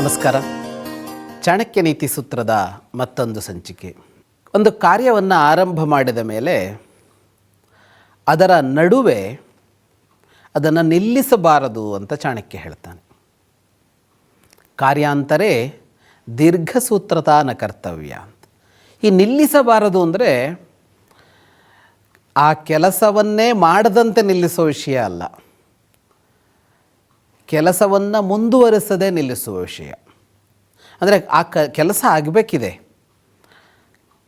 ನಮಸ್ಕಾರ. ಚಾಣಕ್ಯ ನೀತಿ ಸೂತ್ರದ ಮತ್ತೊಂದು ಸಂಚಿಕೆ. ಒಂದು ಕಾರ್ಯವನ್ನು ಆರಂಭ ಮಾಡಿದ ಮೇಲೆ ಅದರ ನಡುವೆ ಅದನ್ನು ನಿಲ್ಲಿಸಬಾರದು ಅಂತ ಚಾಣಕ್ಯ ಹೇಳ್ತಾನೆ. ಕಾರ್ಯಾಂತರೇ ದೀರ್ಘಸೂತ್ರತಾನ ನ ಕರ್ತವ್ಯ ಅಂತ. ಈ ನಿಲ್ಲಿಸಬಾರದು ಅಂದರೆ ಆ ಕೆಲಸವನ್ನೇ ಮಾಡದಂತೆ ನಿಲ್ಲಿಸೋ ವಿಷಯ ಅಲ್ಲ. ಕೆಲಸವನ್ನು ಮುಂದುವರಿಸದೆ ನಿಲ್ಲಿಸುವ ವಿಷಯ. ಅಂದರೆ ಆ ಕ, ಕೆಲಸ ಆಗಬೇಕಿದೆ.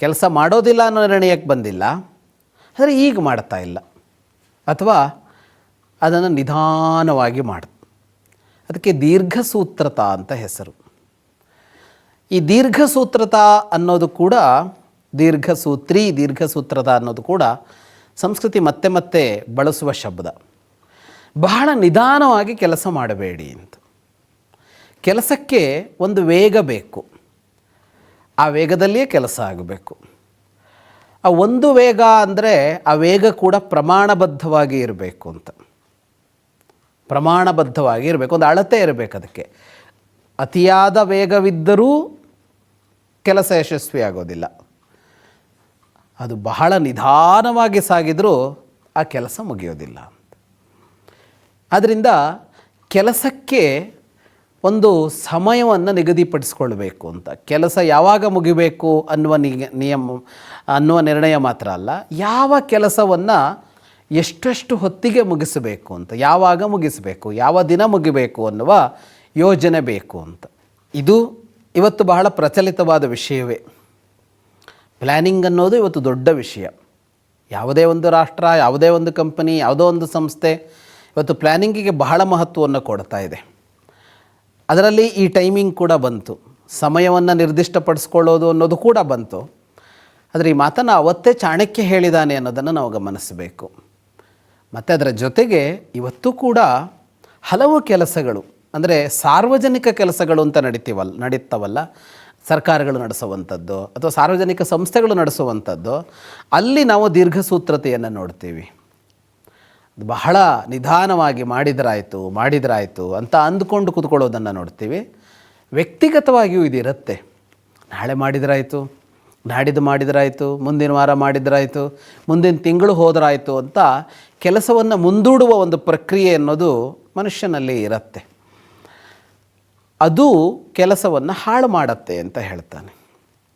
ಕೆಲಸ ಮಾಡೋದಿಲ್ಲ ಅನ್ನೋ ನಿರ್ಣಯಕ್ಕೆ ಬಂದಿಲ್ಲ. ಆದರೆ ಈಗ ಮಾಡ್ತಾ ಇಲ್ಲ. ಅಥವಾ ಅದನ್ನು ನಿಧಾನವಾಗಿ ಮಾಡ, ಅದಕ್ಕೆ ದೀರ್ಘಸೂತ್ರತಾ ಅಂತ ಹೆಸರು. ಈ ದೀರ್ಘಸೂತ್ರತಾ ಅನ್ನೋದು ಕೂಡ ದೀರ್ಘಸೂತ್ರಿ, ದೀರ್ಘಸೂತ್ರತಾ ಅನ್ನೋದು ಕೂಡ ಸಂಸ್ಕೃತಿ ಮತ್ತೆ ಮತ್ತೆ ಬಳಸುವ ಶಬ್ದ. ಬಹಳ ನಿಧಾನವಾಗಿ ಕೆಲಸ ಮಾಡಬೇಡಿ ಅಂತ. ಕೆಲಸಕ್ಕೆ ಒಂದು ವೇಗ ಬೇಕು. ಆ ವೇಗದಲ್ಲಿಯೇ ಕೆಲಸ ಆಗಬೇಕು. ಆ ಒಂದು ವೇಗ ಅಂದರೆ ಆ ವೇಗ ಕೂಡ ಪ್ರಮಾಣಬದ್ಧವಾಗಿ ಇರಬೇಕು ಅಂತ. ಪ್ರಮಾಣಬದ್ಧವಾಗಿ ಇರಬೇಕು. ಒಂದು ಅಳತೆ ಇರಬೇಕು ಅದಕ್ಕೆ. ಅತಿಯಾದ ವೇಗವಿದ್ದರೂ ಕೆಲಸ ಯಶಸ್ವಿ ಆಗೋದಿಲ್ಲ ಅದು ಬಹಳ ನಿಧಾನವಾಗಿ ಸಾಗಿದರೂ ಆ ಕೆಲಸ ಮುಗಿಯೋದಿಲ್ಲ. ಆದ್ದರಿಂದ ಕೆಲಸಕ್ಕೆ ಒಂದು ಸಮಯವನ್ನು ನಿಗದಿಪಡಿಸ್ಕೊಳ್ಬೇಕು ಅಂತ. ಕೆಲಸ ಯಾವಾಗ ಮುಗಿಬೇಕು ಅನ್ನುವ ನಿಯಮ, ಅನ್ನುವ ನಿರ್ಣಯ ಮಾತ್ರ ಅಲ್ಲ, ಯಾವ ಕೆಲಸವನ್ನು ಎಷ್ಟೆಷ್ಟು ಹೊತ್ತಿಗೆ ಮುಗಿಸಬೇಕು ಅಂತ, ಯಾವಾಗ ಮುಗಿಸಬೇಕು, ಯಾವ ದಿನ ಮುಗಿಬೇಕು ಅನ್ನುವ ಯೋಜನೆ ಬೇಕು ಅಂತ. ಇದು ಇವತ್ತು ಬಹಳ ಪ್ರಚಲಿತವಾದ ವಿಷಯವೇ. ಪ್ಲ್ಯಾನಿಂಗ್ ಅನ್ನೋದು ಇವತ್ತು ದೊಡ್ಡ ವಿಷಯ. ಯಾವುದೇ ಒಂದು ರಾಷ್ಟ್ರ, ಯಾವುದೇ ಒಂದು ಕಂಪನಿ, ಯಾವುದೋ ಒಂದು ಸಂಸ್ಥೆ ಇವತ್ತು ಪ್ಲ್ಯಾನಿಂಗಿಗೆ ಬಹಳ ಮಹತ್ವವನ್ನು ಕೊಡ್ತಾ ಇದೆ. ಅದರಲ್ಲಿ ಈ ಟೈಮಿಂಗ್ ಕೂಡ ಬಂತು. ಸಮಯವನ್ನು ನಿರ್ದಿಷ್ಟಪಡಿಸ್ಕೊಳ್ಳೋದು ಅನ್ನೋದು ಕೂಡ ಬಂತು. ಆದರೆ ಈ ಮಾತನ್ನು ಅವತ್ತೇ ಚಾಣಕ್ಯ ಹೇಳಿದ್ದಾನೆ ಅನ್ನೋದನ್ನು ನಾವು ಗಮನಿಸಬೇಕು. ಮತ್ತು ಅದರ ಜೊತೆಗೆ ಇವತ್ತು ಕೂಡ ಹಲವು ಕೆಲಸಗಳು, ಅಂದರೆ ಸಾರ್ವಜನಿಕ ಕೆಲಸಗಳು ಅಂತ ನಡೀತೀವಲ್ಲ ನಡೀತಾವಲ್ಲ? ಸರ್ಕಾರಗಳು ನಡೆಸುವಂಥದ್ದು, ಅಥವಾ ಸಾರ್ವಜನಿಕ ಸಂಸ್ಥೆಗಳು ನಡೆಸುವಂಥದ್ದು, ಅಲ್ಲಿ ನಾವು ದೀರ್ಘಸೂತ್ರತೆಯನ್ನು ನೋಡ್ತೀವಿ. ಬಹಳ ನಿಧಾನವಾಗಿ ಮಾಡಿದ್ರಾಯಿತು ಮಾಡಿದ್ರಾಯಿತು ಅಂತ ಅಂದ್ಕೊಂಡು ಕೂತ್ಕೊಳ್ಳೋದನ್ನು ನೋಡ್ತೀವಿ. ವ್ಯಕ್ತಿಗತವಾಗಿಯೂ ಇದಿರುತ್ತೆ ನಾಳೆ ಮಾಡಿದ್ರಾಯಿತು, ನಾಡಿದ್ದು ಮಾಡಿದ್ರಾಯಿತು, ಮುಂದಿನ ವಾರ ಮಾಡಿದ್ರಾಯಿತು, ಮುಂದಿನ ತಿಂಗಳು ಹೋದ್ರಾಯ್ತು ಅಂತ ಕೆಲಸವನ್ನು ಮುಂದೂಡುವ ಒಂದು ಪ್ರಕ್ರಿಯೆ ಅನ್ನೋದು ಮನುಷ್ಯನಲ್ಲಿ ಇರುತ್ತೆ. ಅದು ಕೆಲಸವನ್ನು ಹಾಳು ಮಾಡತ್ತೆ ಅಂತ ಹೇಳ್ತಾನೆ.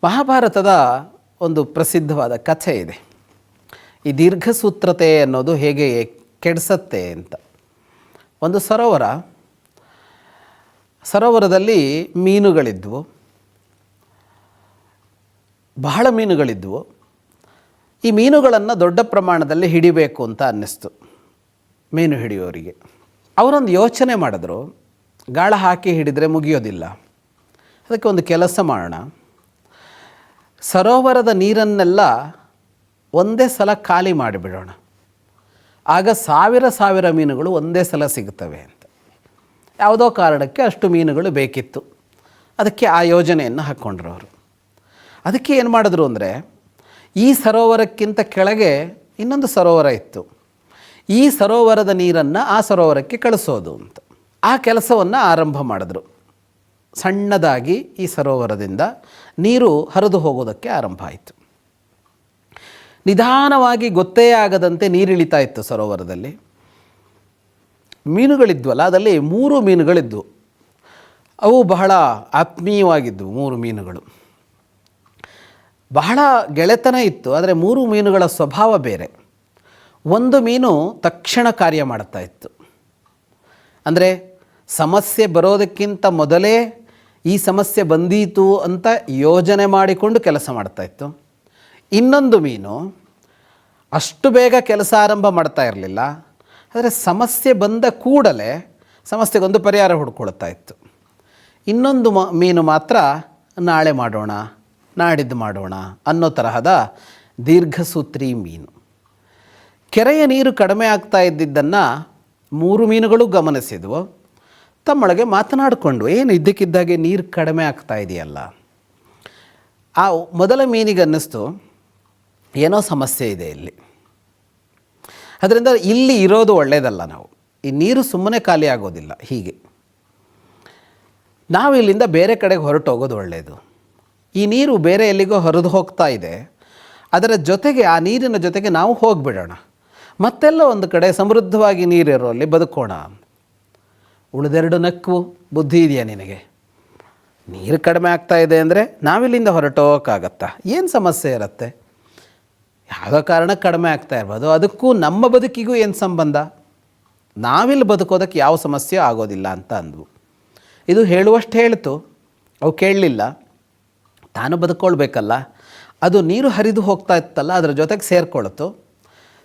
ಮಹಾಭಾರತದ ಒಂದು ಪ್ರಸಿದ್ಧವಾದ ಕಥೆ ಇದೆ. ಈ ದೀರ್ಘಸೂತ್ರತೆ ಅನ್ನೋದು ಹೇಗೆ ಕೆಡಿಸತ್ತೆ ಅಂತ. ಒಂದು ಸರೋವರ, ಸರೋವರದಲ್ಲಿ ಮೀನುಗಳಿದ್ವು. ಬಹಳ ಮೀನುಗಳಿದ್ವು. ಈ ಮೀನುಗಳನ್ನು ದೊಡ್ಡ ಪ್ರಮಾಣದಲ್ಲಿ ಹಿಡಿಬೇಕು ಅಂತ ಅನ್ನಿಸ್ತು, ಮೀನು ಹಿಡಿಯೋರಿಗೆ. ಅವರೊಂದು ಯೋಚನೆ ಮಾಡಿದ್ರು, ಗಾಳ ಹಾಕಿ ಹಿಡಿದರೆ ಮುಗಿಯೋದಿಲ್ಲ. ಅದಕ್ಕೆ ಒಂದು ಕೆಲಸ ಮಾಡೋಣ. ಸರೋವರದ ನೀರನ್ನೆಲ್ಲ ಒಂದೇ ಸಲ ಖಾಲಿ ಮಾಡಿಬಿಡೋಣ. ಆಗ ಸಾವಿರ ಸಾವಿರ ಮೀನುಗಳು ಒಂದೇ ಸಲ ಸಿಗುತ್ತವೆ ಅಂತ. ಯಾವುದೋ ಕಾರಣಕ್ಕೆ ಅಷ್ಟು ಮೀನುಗಳು ಬೇಕಿತ್ತು. ಅದಕ್ಕೆ ಆ ಯೋಜನೆಯನ್ನು ಹಾಕ್ಕೊಂಡ್ರು ಅವರು. ಅದಕ್ಕೆ ಏನು ಮಾಡಿದ್ರು ಅಂದರೆ, ಈ ಸರೋವರಕ್ಕಿಂತ ಕೆಳಗೆ ಇನ್ನೊಂದು ಸರೋವರ ಇತ್ತು. ಈ ಸರೋವರದ ನೀರನ್ನು ಆ ಸರೋವರಕ್ಕೆ ಕಳಿಸೋದು ಅಂತ. ಆ ಕೆಲಸವನ್ನು ಆರಂಭ ಮಾಡಿದ್ರು. ಸಣ್ಣದಾಗಿ ಈ ಸರೋವರದಿಂದ ನೀರು ಹರಿದು ಹೋಗೋದಕ್ಕೆ ಆರಂಭ ಆಯಿತು. ನಿಧಾನವಾಗಿ ಗೊತ್ತೇ ಆಗದಂತೆ ನೀರಿಳಿತಾ ಇತ್ತು ಸರೋವರದಲ್ಲಿ. ಮೀನುಗಳಿದ್ವಲ್ಲ, ಅದರಲ್ಲಿ ಮೂರು ಮೀನುಗಳಿದ್ದವು ಅವು ಬಹಳ ಆತ್ಮೀಯವಾಗಿದ್ದವು ಮೂರು ಮೀನುಗಳು. ಬಹಳ ಗೆಳೆತನ ಇತ್ತು, ಆದರೆ ಮೂರು ಮೀನುಗಳ ಸ್ವಭಾವ ಬೇರೆ. ಒಂದು ಮೀನು ತಕ್ಷಣ ಕಾರ್ಯ ಮಾಡ್ತಾ ಇತ್ತು. ಅಂದರೆ ಸಮಸ್ಯೆ ಬರೋದಕ್ಕಿಂತ ಮೊದಲೇ ಈ ಸಮಸ್ಯೆ ಬಂದೀತು ಅಂತ ಯೋಜನೆ ಮಾಡಿಕೊಂಡು ಕೆಲಸ ಮಾಡ್ತಾಯಿತ್ತು ಇನ್ನೊಂದು ಮೀನು ಅಷ್ಟು ಬೇಗ ಕೆಲಸ ಆರಂಭ ಮಾಡ್ತಾ ಇರಲಿಲ್ಲ, ಆದರೆ ಸಮಸ್ಯೆ ಬಂದ ಕೂಡಲೇ ಸಮಸ್ಯೆಗೊಂದು ಪರಿಹಾರ ಹುಡ್ಕೊಳ್ತಾ ಇತ್ತು. ಇನ್ನೊಂದು ಮ, ಮೀನು ಮಾತ್ರ ನಾಳೆ ಮಾಡೋಣ, ನಾಡಿದ್ದು ಮಾಡೋಣ ಅನ್ನೋ ತರಹದ ದೀರ್ಘಸೂತ್ರಿ ಮೀನು. ಕೆರೆಯ ನೀರು ಕಡಿಮೆ ಆಗ್ತಾ ಇದ್ದಿದ್ದನ್ನು ಮೂರು ಮೀನುಗಳು ಗಮನಿಸಿದ್ವು. ತಮ್ಮೊಳಗೆ ಮಾತನಾಡಿಕೊಂಡು, ಏನು ಇದ್ದಕ್ಕಿದ್ದಾಗೆ ನೀರು ಕಡಿಮೆ ಆಗ್ತಾ ಇದೆಯಲ್ಲ? ಆ ಮೊದಲ ಮೀನಿಗೆ ಅನ್ನಿಸ್ತು ಏನೋ ಸಮಸ್ಯೆ ಇದೆ ಇಲ್ಲಿ. ಅದರಿಂದ ಇಲ್ಲಿ ಇರೋದು ಒಳ್ಳೆಯದಲ್ಲ ನಾವು. ಈ ನೀರು ಸುಮ್ಮನೆ ಖಾಲಿ ಆಗೋದಿಲ್ಲ, ಹೀಗೆ. ನಾವು ಇಲ್ಲಿಂದ ಬೇರೆ ಕಡೆಗೆ ಹೊರಟು ಹೋಗೋದು ಒಳ್ಳೆಯದು ಈ ನೀರು ಬೇರೆ ಎಲ್ಲಿಗೋ ಹರಿದು ಹೋಗ್ತಾ ಇದೆ. ಅದರ ಜೊತೆಗೆ, ಆ ನೀರಿನ ಜೊತೆಗೆ ನಾವು ಹೋಗಿಬಿಡೋಣ. ಮತ್ತೆಲ್ಲ ಒಂದು ಕಡೆ ಸಮೃದ್ಧವಾಗಿ ನೀರಿರೋಲ್ಲಿ ಬದುಕೋಣ. ಉಳಿದೆರಡು ನಕ್ಕು ಬುದ್ಧಿ ಇದೆಯಾ ನಿನಗೆ? ನೀರು ಕಡಿಮೆ ಆಗ್ತಾ ಇದೆ ಅಂದರೆ ನಾವಿಲ್ಲಿಂದ ಹೊರಟೋಕ್ಕಾಗತ್ತಾ ಏನು ಸಮಸ್ಯೆ ಇರುತ್ತೆ? ಯಾವುದೋ ಕಾರಣಕ್ಕೆ ಕಡಿಮೆ ಆಗ್ತಾ ಇರ್ಬೋದು? ಅದಕ್ಕೂ ನಮ್ಮ ಬದುಕಿಗೂ ಏನು ಸಂಬಂಧ? ನಾವಿಲ್ಲಿ ಬದುಕೋದಕ್ಕೆ ಯಾವ ಸಮಸ್ಯೆ ಆಗೋದಿಲ್ಲ ಅಂತ ಅಂದ್ವು. ಇದು ಹೇಳುವಷ್ಟು ಹೇಳ್ತು, ಅವು ಕೇಳಲಿಲ್ಲ. ತಾನು ಬದುಕೊಳ್ಬೇಕಲ್ಲ. ಅದು ನೀರು ಹರಿದು ಹೋಗ್ತಾ ಇತ್ತಲ್ಲ, ಅದರ ಜೊತೆಗೆ ಸೇರಿಕೊಳ್ತು.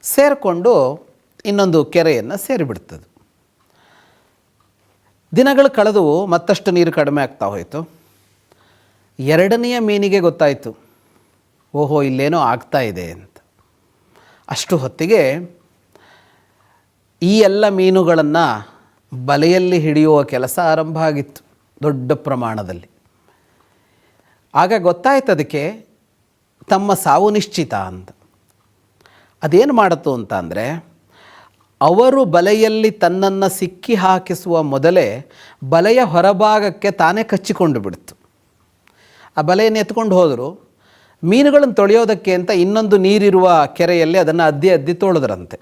ಸೇರಿಕೊಂಡು ಇನ್ನೊಂದು ಕೆರೆಯನ್ನು ಸೇರಿಬಿಡ್ತದೆ. ದಿನಗಳು ಕಳೆದವು, ಮತ್ತಷ್ಟು ನೀರು ಕಡಿಮೆ ಆಗ್ತಾ ಹೋಯಿತು. ಎರಡನೆಯ ಮೀನಿಗೆ ಗೊತ್ತಾಯಿತು, ಓಹೋ, ಇಲ್ಲೇನೋ ಆಗ್ತಾ ಇದೆ ಅಂತ. ಅಷ್ಟು ಹೊತ್ತಿಗೆ ಈ ಎಲ್ಲ ಮೀನುಗಳನ್ನು ಬಲೆಯಲ್ಲಿ ಹಿಡಿಯುವ ಕೆಲಸ ಆರಂಭ ಆಗಿತ್ತು ದೊಡ್ಡ ಪ್ರಮಾಣದಲ್ಲಿ. ಆಗ ಗೊತ್ತಾಯ್ತು ಅದಕ್ಕೆ ತಮ್ಮ ಸಾವು ನಿಶ್ಚಿತ ಅಂತ. ಅದೇನು ಮಾಡಿತು ಅಂತ ಅಂದರೆ ಅವರು ಬಲೆಯಲ್ಲಿ ತನ್ನನ್ನು ಸಿಕ್ಕಿ ಹಾಕಿಸುವ ಮೊದಲೇ ಬಲೆಯ ಹೊರಭಾಗಕ್ಕೆ ತಾನೇ ಕಚ್ಚಿಕೊಂಡು ಬಿಡ್ತು. ಆ ಬಲೆಯನ್ನು ಎತ್ಕೊಂಡು ಹೋದರು. ಮೀನುಗಳನ್ನು ತೊಳೆಯೋದಕ್ಕೆ ಅಂತ ಇನ್ನೊಂದು ನೀರಿರುವ ಕೆರೆಯಲ್ಲಿ ಅದನ್ನು ಅದ್ದಿ ಅದ್ದಿ ತೊಳೆದ್ರಂತೆ.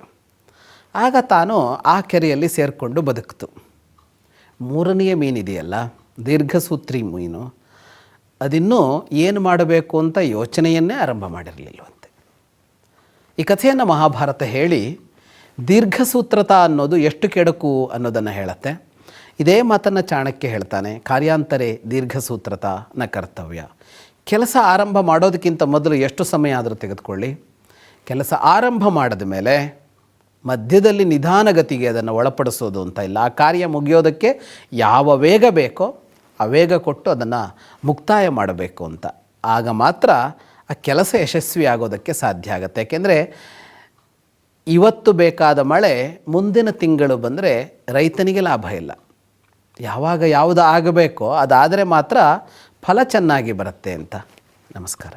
ಆಗ ತಾನು ಆ ಕೆರೆಯಲ್ಲಿ ಸೇರಿಕೊಂಡು ಬದುಕ್ತು. ಮೂರನೆಯ ಮೀನಿದೆಯಲ್ಲ, ದೀರ್ಘಸೂತ್ರಿ ಮೀನು. ಅದಿನ್ನೂ ಏನು ಮಾಡಬೇಕು ಅಂತ ಯೋಚನೆಯನ್ನೇ ಆರಂಭ ಮಾಡಿರಲಿಲ್ಲವಂತೆ. ಈ ಕಥೆಯನ್ನು ಮಹಾಭಾರತ ಹೇಳಿ, ದೀರ್ಘಸೂತ್ರತ ಅನ್ನೋದು ಎಷ್ಟು ಕೆಡಕು ಅನ್ನೋದನ್ನು ಹೇಳುತ್ತೆ. ಇದೇ ಮಾತನ್ನು ಚಾಣಕ್ಯ ಹೇಳ್ತಾನೆ, ಕಾರ್ಯಾಂತರೇ ದೀರ್ಘಸೂತ್ರತ ನ ಕರ್ತವ್ಯ. ಕೆಲಸ ಆರಂಭ ಮಾಡೋದಕ್ಕಿಂತ ಮೊದಲು ಎಷ್ಟು ಸಮಯ ಆದರೂ ತೆಗೆದುಕೊಳ್ಳಿ. ಕೆಲಸ ಆರಂಭ ಮಾಡಿದ ಮೇಲೆ ಮಧ್ಯದಲ್ಲಿ ನಿಧಾನಗತಿಗೆ ಅದನ್ನು ಒಳಪಡಿಸೋದು ಅಂತ ಇಲ್ಲ. ಆ ಕಾರ್ಯ ಮುಗಿಯೋದಕ್ಕೆ ಯಾವ ವೇಗ ಬೇಕೋ ಆ ವೇಗ ಕೊಟ್ಟು ಅದನ್ನು ಮುಕ್ತಾಯ ಮಾಡಬೇಕು ಅಂತ. ಆಗ ಮಾತ್ರ ಆ ಕೆಲಸ ಯಶಸ್ವಿ ಆಗೋದಕ್ಕೆ ಸಾಧ್ಯ ಆಗುತ್ತೆ. ಯಾಕೆಂದರೆ ಇವತ್ತು ಬೇಕಾದ ಮಳೆ ಮುಂದಿನ ತಿಂಗಳು ಬಂದರೆ ರೈತನಿಗೆ ಲಾಭ ಇಲ್ಲ. ಯಾವಾಗ ಯಾವುದು ಆಗಬೇಕೋ ಅದಾದರೆ ಮಾತ್ರ ಫಲ ಚೆನ್ನಾಗಿ ಬರುತ್ತೆ ಅಂತ. ನಮಸ್ಕಾರ.